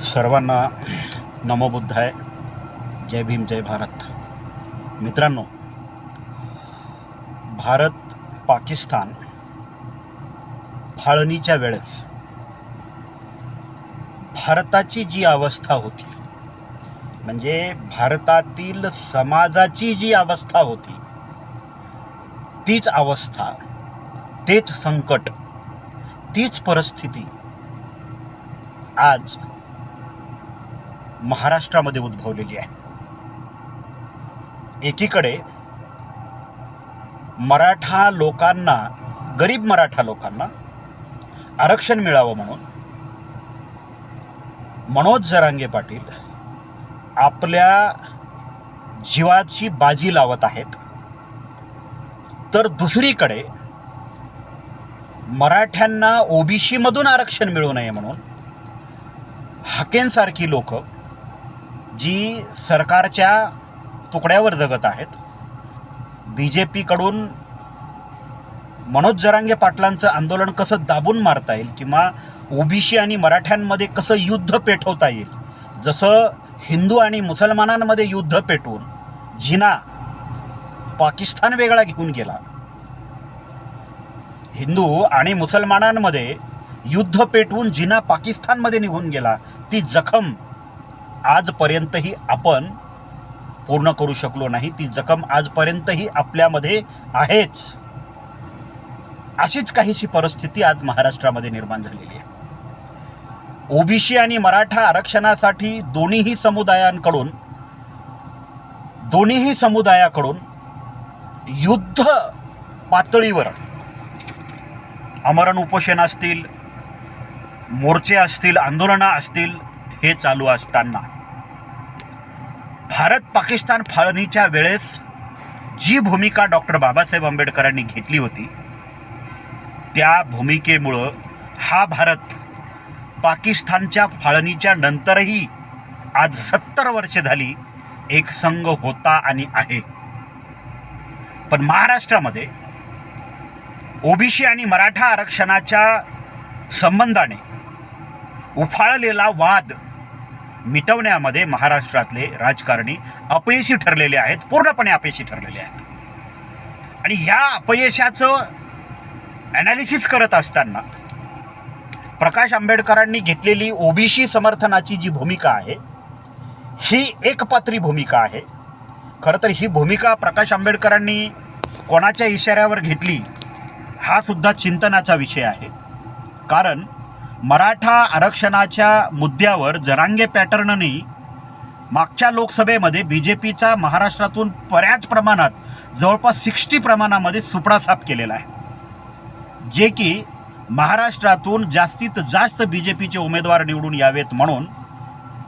सर्वांना नमोबुद्ध आहे. जय भीम जय भारत. मित्रांनो भारत पाकिस्तान फाळणीच्या वेळेस भारताची जी अवस्था होती म्हणजे भारतातील समाजाची जी अवस्था होती तीच अवस्था तेच संकट तीच परिस्थिती आज महाराष्ट्रामध्ये उद्भवलेली आहे. एकीकडे मराठा लोकांना गरीब मराठा लोकांना आरक्षण मिळावं म्हणून मनोज जरांगे पाटील आपल्या जीवाची बाजी लावत आहेत. तर दुसरीकडे मराठ्यांना ओबीसीमधून आरक्षण मिळू नये म्हणून हाकेंसारखी लोक जी सरकारच्या तुकड्यावर जगत आहेत बी जे पीकडून मनोज जरांगे पाटलांचं आंदोलन कसं दाबून मारता येईल किंवा ओबीसी आणि मराठ्यांमध्ये कसं युद्ध पेटवता येईल जसं हिंदू आणि मुसलमानांमध्ये युद्ध पेटवून जिना पाकिस्तान वेगळा घेऊन गेला हिंदू आणि मुसलमानांमध्ये युद्ध पेटवून जिना पाकिस्तानमध्ये निघून गेला ती जखम आजपर्यंतही आपण पूर्ण करू शकलो नाही. ती जखम आजपर्यंतही आपल्यामध्ये आहेच. अशीच काहीशी परिस्थिती आज महाराष्ट्रामध्ये निर्माण झालेली आहे. ओबीसी आणि मराठा आरक्षणासाठी दोन्हीही समुदायांकडून दोन्हीही समुदायाकडून युद्ध पातळीवर अमरण उपोषण असतील मोर्चे असतील आंदोलनं असतील हे चालू असताना. भारत पाकिस्तान फाळणीच्या वेळेस जी भूमिका डॉक्टर बाबासाहेब आंबेडकरांनी घेतली होती त्या भूमिकेमुळं हा भारत पाकिस्तानच्या फाळणीच्या नंतरही आज सत्तर वर्ष झाली एक संघ होता आणि आहे. पण महाराष्ट्रामध्ये ओबीसी आणि मराठा आरक्षणाच्या संबंधाने उफाळलेला वाद मिटवण्यामध्ये महाराष्ट्रातले राजकारणी अपयशी ठरलेले आहेत पूर्णपणे अपयशी ठरलेले आहेत. आणि ह्या अपयशाचं ॲनालिसिस करत असताना प्रकाश आंबेडकरांनी घेतलेली ओबीसी समर्थनाची जी भूमिका आहे ही एकपात्री भूमिका आहे. खरं तर ही भूमिका प्रकाश आंबेडकरांनी कोणाच्या इशाऱ्यावर घेतली हा सुद्धा चिंतनाचा विषय आहे. कारण मराठा आरक्षणाच्या मुद्द्यावर जरांगे पॅटर्ननी मागच्या लोकसभेमध्ये बी जे पीचा महाराष्ट्रातून बऱ्याच प्रमाणात जवळपास सिक्स्टी प्रमाणामध्ये सुपडा साफ केलेला आहे. जे की महाराष्ट्रातून जास्तीत जास्त बी जे पीचे उमेदवार निवडून यावेत म्हणून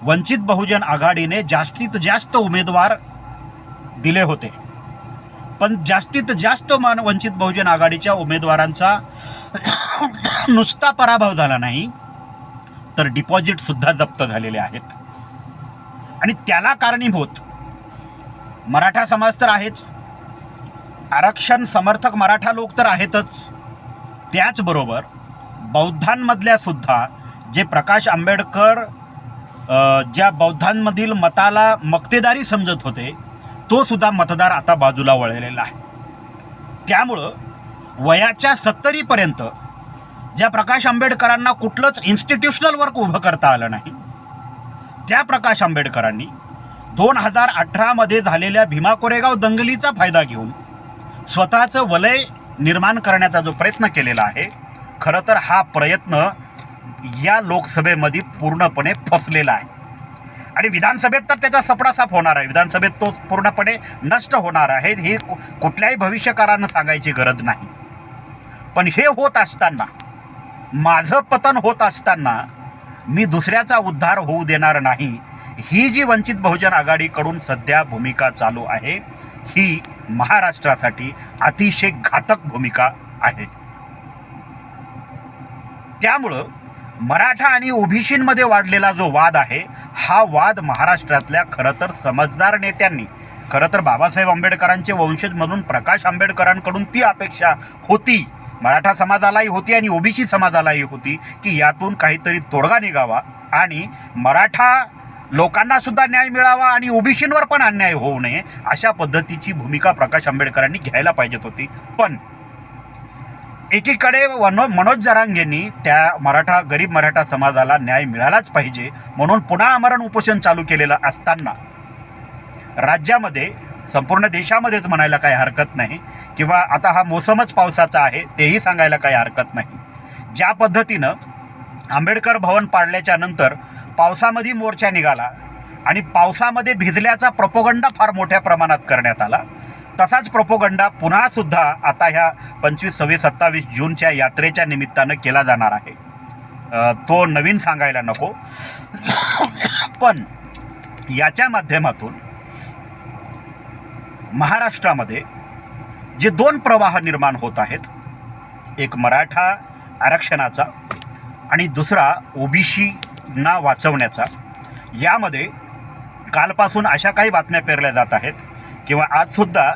वंचित बहुजन आघाडीने जास्तीत जास्त उमेदवार दिले होते. पण जास्तीत जास्त मान वंचित बहुजन आघाडीच्या उमेदवारांचा नुसता पराभव झाला नाही तर डिपॉझिट सुद्धा जप्त झालेले आहेत. आणि त्याला कारणीभूत मराठा समाज तर आहेच. आरक्षण समर्थक मराठा लोक तर आहेतच. त्याचबरोबर बौद्धांमधल्या सुद्धा जे प्रकाश आंबेडकर ज्या बौद्धांमधील मताला मक्तेदारी समजत होते तो सुद्धा मतदार आता बाजूला वळलेला आहे. त्यामुळं वयाच्या सत्तरीपर्यंत ज्या प्रकाश आंबेडकरांना कुठलंच इन्स्टिट्यूशनल वर्क उभं करता आलं नाही त्या प्रकाश आंबेडकरांनी दोन हजार अठरामध्ये झालेल्या भीमा कोरेगाव दंगलीचा फायदा घेऊन स्वतःचं वलय निर्माण करण्याचा जो प्रयत्न केलेला आहे खरं तर हा प्रयत्न या लोकसभेमध्ये पूर्णपणे फसलेला आहे. आणि विधानसभेत तर त्याचा सपडासाप होणार आहे. विधानसभेत तो पूर्णपणे नष्ट होणार आहे. ही कु- कुठल्याही भविष्यकारानं सांगायची गरज नाही. पण हे होत असताना माझं पतन होत असताना मी दुसऱ्याचा उद्धार होऊ देणार नाही. ही जी वंचित बहुजन आघाडीकडून सध्या भूमिका चालू आहे ही महाराष्ट्रासाठी अतिशय घातक भूमिका आहे. त्यामुळं मराठा आणि ओबीसींमध्ये वाढलेला जो वाद आहे हा वाद महाराष्ट्रातल्या खरं तर समजदार नेत्यांनी खरं तर बाबासाहेब आंबेडकरांचे वंशज म्हणून प्रकाश आंबेडकरांकडून ती अपेक्षा होती. मराठा समाजालाही होती आणि ओबीसी समाजालाही होती की यातून काहीतरी तोडगा निघावा आणि मराठा लोकांना सुद्धा न्याय मिळावा आणि ओबीसींवर पण अन्याय होऊ नये अशा पद्धतीची भूमिका प्रकाश आंबेडकरांनी घ्यायला पाहिजेत होती. पण एकीकडे वनो मनोज जरांगेंनी त्या मराठा गरीब मराठा समाजाला न्याय मिळालाच पाहिजे म्हणून पुन्हा आमरण उपोषण चालू केलेलं असताना राज्यामध्ये संपूर्ण देशामध्येच म्हणायला काही हरकत नाही. किंवा आता हा मोसमच पावसाचा आहे तेही सांगायला काही हरकत नाही. ज्या पद्धतीनं आंबेडकर भवन पाडल्याच्या नंतर पावसामध्ये मोर्चा निघाला आणि पावसामध्ये भिजल्याचा प्रपोगंडा फार मोठ्या प्रमाणात करण्यात आला तसाच प्रपोगंडा पुन्हा सुद्धा आता ह्या पंचवीस सव्वीस सत्तावीस जूनच्या यात्रेच्या निमित्तानं केला जाणार आहे. तो नवीन सांगायला नको. पण याच्या माध्यमातून महाराष्ट्रामध्ये जे दोन प्रवाह निर्माण होत आहेत एक मराठा आरक्षणाचा आणि दुसरा ओबीसीना वाचवण्याचा यामध्ये कालपासून अशा काही बातम्या पेरल्या जात आहेत किंवा आजसुद्धा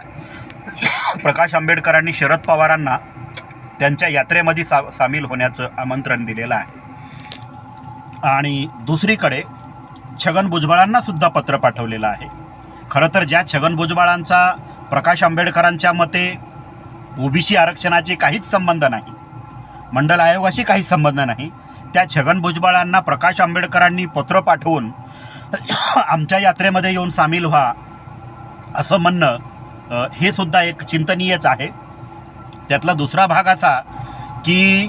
प्रकाश आंबेडकरांनी शरद पवारांना त्यांच्या यात्रेमध्ये सा सामील होण्याचं आमंत्रण दिलेलं आहे. आणि दुसरीकडे छगन भुजबळांनासुद्धा पत्र पाठवलेलं आहे. खरं तर ज्या छगन भुजबळांचा प्रकाश आंबेडकरांच्या मते ओबीसी आरक्षणाची काहीच संबंध नाही मंडल आयोगाशी काही संबंध नाही त्या छगन भुजबळांना प्रकाश आंबेडकरांनी पत्र पाठवून आमच्या यात्रेमध्ये येऊन सामील व्हा असं म्हणणं हे सुद्धा एक चिंतनीयच आहे. त्यातला दुसरा भाग असा की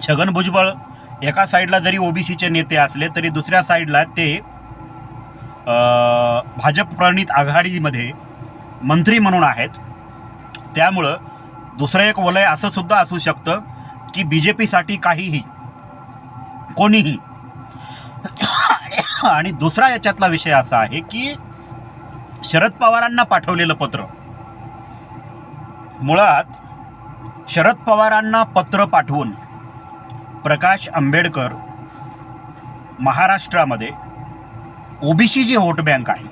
छगन भुजबळ एका साईडला जरी ओबीसीचे नेते असले तरी दुसऱ्या साईडला ते भाजप प्रणित आघाडीमध्ये मंत्री म्हणून आहेत. त्यामुळं दुसरं एक वलय असं सुद्धा असू शकतं की बी जे पीसाठी काहीही कोणीही. आणि दुसरा याच्यातला विषय असा आहे की शरद पवारांना पाठवलेलं पत्र. मुळात शरद पवारांना पत्र पाठवून प्रकाश आंबेडकर महाराष्ट्रामध्ये ओबीसी जी व्होट बँक आहे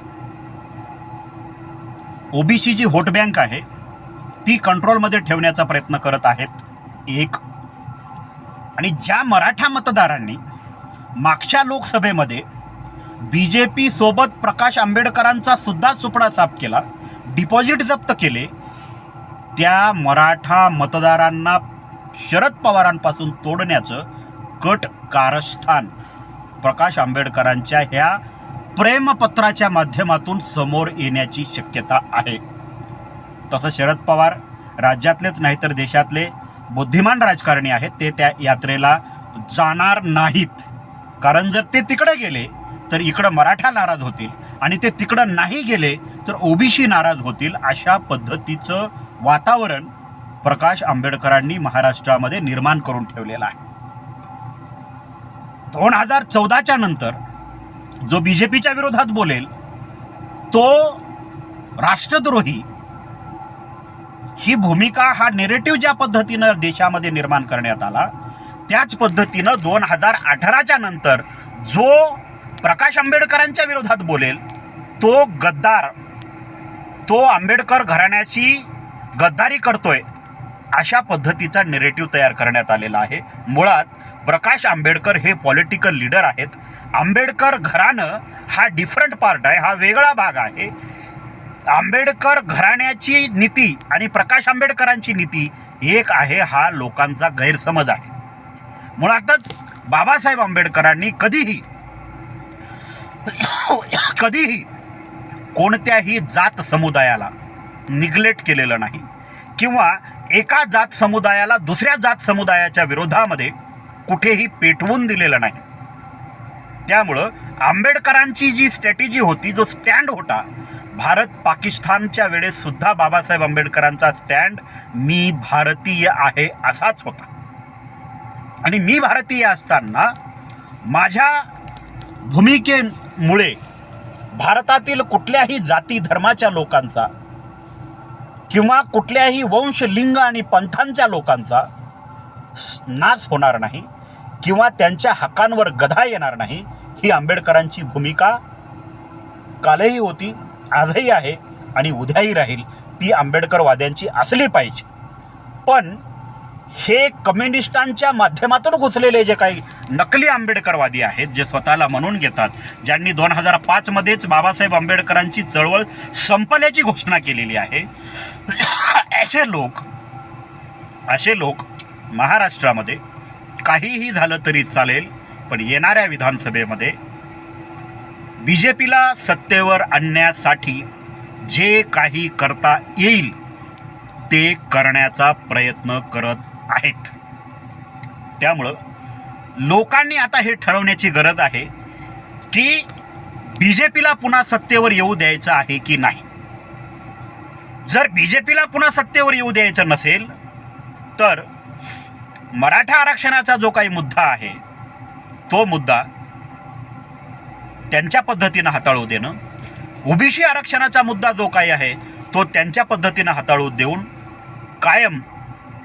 ओबीसी जी व्होट बँक आहे ती कंट्रोलमध्ये ठेवण्याचा प्रयत्न करत आहेत एक. आणि ज्या मराठा मतदारांनी मागच्या लोकसभेमध्ये बी जे पी सोबत प्रकाश आंबेडकरांचा सुद्धा सुपडा साफ केला डिपॉझिट जप्त केले त्या मराठा मतदारांना शरद पवारांपासून तोडण्याचं कट कारस्थान प्रकाश आंबेडकरांच्या ह्या प्रेमपत्राच्या माध्यमातून समोर येण्याची शक्यता आहे. तसं शरद पवार राज्यातलेच नाही तर देशातले बुद्धिमान राजकारणी आहेत ते त्या यात्रेला जाणार नाहीत. कारण जर ते तिकडे गेले तर इकडं मराठा नाराज होतील आणि ते तिकडं नाही गेले तर ओबीसी नाराज होतील अशा पद्धतीचं वातावरण प्रकाश आंबेडकरांनी महाराष्ट्रामध्ये निर्माण करून ठेवलेलं आहे. दोन हजार चौदाच्या नंतर जो बी जे पीच्या विरोधात बोलेल तो राष्ट्रद्रोही. ही भूमिका हा नेरेटिव्ह ज्या पद्धतीनं देशामध्ये निर्माण करण्यात आला त्याच पद्धतीनं दोन हजार अठराच्या नंतर जो प्रकाश आंबेडकरांच्या विरोधात बोलेल तो गद्दार तो आंबेडकर घराण्याची गद्दारी करतोय अशा पद्धतीचा नेरेटिव्ह तयार करण्यात आलेला आहे. मुळात प्रकाश आंबेडकर हे पॉलिटिकल लीडर आहेत. आंबेडकर घराणं हा डिफरंट पार्ट आहे हा वेगळा भाग आहे. आंबेडकर घराण्याची नीती आणि प्रकाश आंबेडकरांची नीती एक आहे हा लोकांचा गैरसमज आहे. मुळातच बाबासाहेब आंबेडकरांनी कधीही कधीही कोणत्याही जात समुदायाला निग्लेक्ट केलेलं नाही किंवा एका जात समुदायाला दुसऱ्या जात समुदायाच्या विरोधामध्ये कुठेही पेटवून दिलेलं नाही. त्यामुळं आंबेडकरांची जी स्ट्रॅटेजी होती जो स्टँड होता भारत पाकिस्तानच्या वेळेस सुद्धा बाबासाहेब आंबेडकरांचा स्टँड मी भारतीय आहे असाच होता. आणि मी भारतीय असताना माझ्या भूमिकेमुळे भारतातील कुठल्याही जाती धर्माच्या लोकांचा किंवा कुठल्याही वंश लिंग आणि पंथांच्या लोकांचा नाश होणार नाही. किंवा त्यांच्या हक्कांवर गधा येणार नाही ही आंबेडकरांची भूमिका कालही होती आजही आहे आणि उद्याही राहील. ती आंबेडकरवाद्यांची असली पाहिजे. पण हे कम्युनिस्टांच्या माध्यमातून घुसलेले जे काही नकली आंबेडकरवादी आहेत जे स्वतःला म्हणून घेतात ज्यांनी दोन हजार पाचमध्येच बाबासाहेब आंबेडकरांची चळवळ संपल्याची घोषणा केलेली आहे असे लोक असे लोक महाराष्ट्रामध्ये काहीही झालं तरी चालेल पण येणाऱ्या विधानसभेमध्ये बी जे पीला सत्तेवर आणण्यासाठी जे काही करता येईल ते करण्याचा प्रयत्न करत आहेत. त्यामुळं लोकांनी आता हे ठरवण्याची गरज आहे की बी जे पीला पुन्हा सत्तेवर येऊ द्यायचं आहे की नाही. जर बी जे पीला पुन्हा सत्तेवर येऊ द्यायचं नसेल तर मराठा आरक्षणाचा जो काही मुद्दा आहे तो मुद्दा त्यांच्या पद्धतीनं हाताळू देणं ओबीसी आरक्षणाचा मुद्दा जो काही आहे तो त्यांच्या पद्धतीनं हाताळू देऊन कायम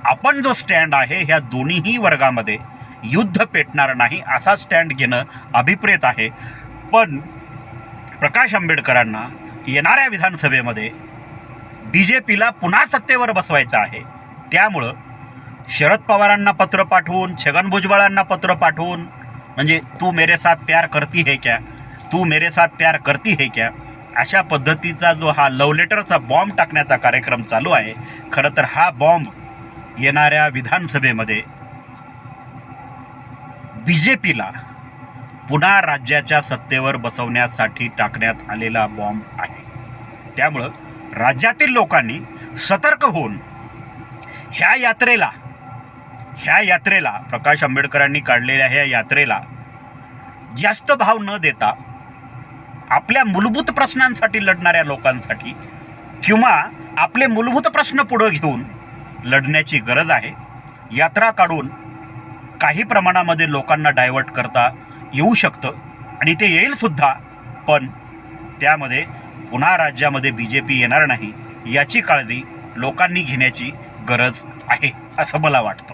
आपण जो स्टँड आहे ह्या दोन्हीही वर्गामध्ये युद्ध पेटणार नाही असा स्टँड घेणं अभिप्रेत आहे. पण प्रकाश आंबेडकरांना येणाऱ्या विधानसभेमध्ये बी जे पीला पुन्हा सत्तेवर बसवायचं आहे त्यामुळं शरद पवारांना पत्र पाठवून छगन भुजबळांना पत्र पाठवून म्हणजे तू मेरे साथ प्यार करती है क्या? तू मेरे साथ प्यार करती है क्या? अशा पद्धतीचा जो हा लव लेटरचा बॉम्ब टाकण्याचा कार्यक्रम चालू आहे खरं तर हा बॉम्ब येणाऱ्या विधानसभेमध्ये बी जे पीला पुन्हा राज्याच्या सत्तेवर बसवण्यासाठी टाकण्यात आलेला बॉम्ब आहे. त्यामुळं राज्यातील लोकांनी सतर्क होऊन ह्या यात्रेला ह्या यात्रेला प्रकाश आंबेडकरांनी काढलेल्या ह्या यात्रेला जास्त भाव न देता आपल्या मूलभूत प्रश्नांसाठी लढणाऱ्या लोकांसाठी किंवा आपले मूलभूत प्रश्न पुढं घेऊन लढण्याची गरज आहे. यात्रा काढून काही प्रमाणामध्ये लोकांना डायवर्ट करता येऊ शकतं आणि ते येईलसुद्धा पण त्यामध्ये पुन्हा राज्यामध्ये बी जे पी येणार नाही याची काळजी लोकांनी घेण्याची गरज आहे असं मला वाटतं.